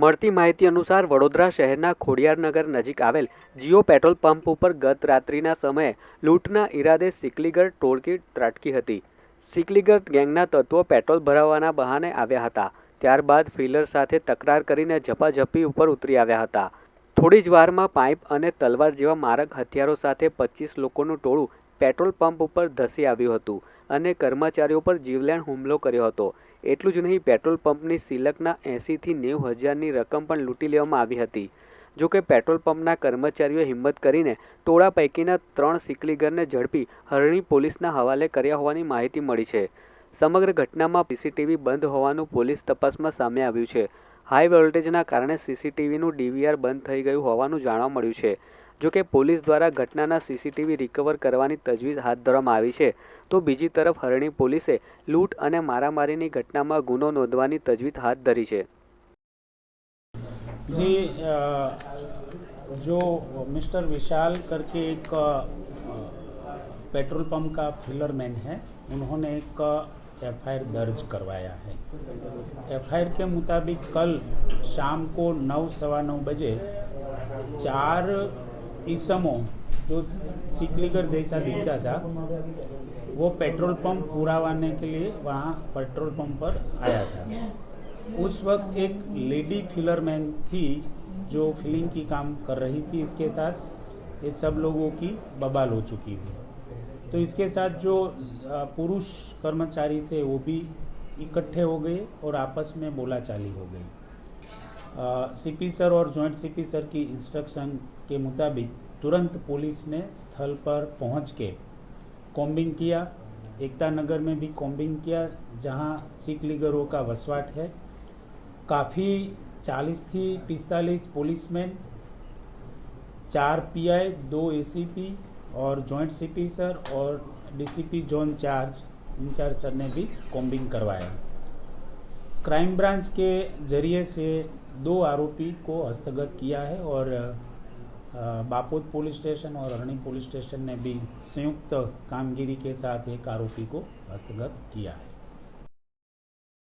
મળતી માહિતી અનુસાર વડોદરા શહેરના ખોડિયારનગર નજીક આવેલ જીઓ પેટ્રોલ પંપ ઉપર ગત રાત્રિના સમયે લૂંટના ઈરાદે સિકલીગર ટોળકી ત્રાટકી હતી. સિકલીગર ગેંગના તત્વો પેટ્રોલ ભરાવવાના બહાને આવ્યા હતા. ત્યારબાદ ફિલર સાથે તકરાર કરીને ઝપાઝપી ઉપર ઉતરી આવ્યા હતા. થોડી જ વારમાં પાઇપ અને તલવાર જેવા મારક હથિયારો સાથે પચીસ લોકોનું ટોળું પેટ્રોલ પંપ ઉપર ધસી આવ્યું હતું અને કર્મચારીઓ પર જીવલેણ હુમલો કર્યો હતો. એટલું જ નહીં, પેટ્રોલ પંપની સિલકના એંસીથી નેવું હજારની રકમ પણ લૂંટી લેવામાં આવી હતી. જો કે પેટ્રોલ પંપના કર્મચારીઓએ હિંમત કરીને ટોળા પૈકીના ત્રણ સિકલીગરને ઝડપી હરણી પોલીસના હવાલે કર્યા હોવાની માહિતી મળી છે. સમગ્ર ઘટનામાં સીસીટીવી બંધ હોવાનું પોલીસ તપાસમાં સામે આવ્યું છે. હાઈ વોલ્ટેજના કારણે સીસીટીવીનું ડીવીઆર બંધ થઈ ગયું હોવાનું જાણવા મળ્યું છે. જો કે પોલીસ દ્વારા ઘટનાના સીસીટીવી રિકવર કરવાની તજવીજ હાથ ધરવામાં આવી છે તો બીજી તરફ હરણી પોલીસે લૂંટ અને મારામારીની ઘટનામાં ગુનો નોંધવાની તજવીજ હાથ ધરી છે जी अ, जो मिस्टर विशाल करके एक अ, पेट्रोल पंप का फिलर मैन है उन्होंने एक एफ दर्ज करवाया है एफ के मुताबिक कल शाम को नौ सवा नौ बजे चार इसमों, जो चिकलीगर जैसा दिखता था, वो पेट्रोल पंप पुरावाने के लिए वहाँ पेट्रोल पंप पर आया था। उस वक्त एक लेडी फिलर मैन थी, जो फिलिंग की काम कर रही थी। इसके साथ ये सब लोगों की बबाल हो चुकी थी। तो इसके साथ जो पुरुष कर्मचारी थे, वो भी इकट्ठे हो गए और आपस में बोलाचाली हो गई। सीपी सर और जॉइंट सीपी सर की इंस्ट्रक्शन के मुताबिक तुरंत पुलिस ने स्थल पर पहुँच के कॉम्बिंग किया। एकता नगर में भी कॉम्बिंग किया, जहाँ सिख लीगरों का वसवाट है। काफ़ी 40 थी पिस्तालीस पुलिसमैन चार पीआई दो एसीपी और जॉइंट सीपी सर और DCP zone charge in charge sir ने भी कॉम्बिंग करवाया। क्राइम ब्रांच के ज़रिए से दो आरोपी को हस्तगत किया है और बापोद पुलिस स्टेशन और अरणी पुलिस स्टेशन ने भी संयुक्त कामगिरी के साथ एक आरोपी को हस्तगत किया है।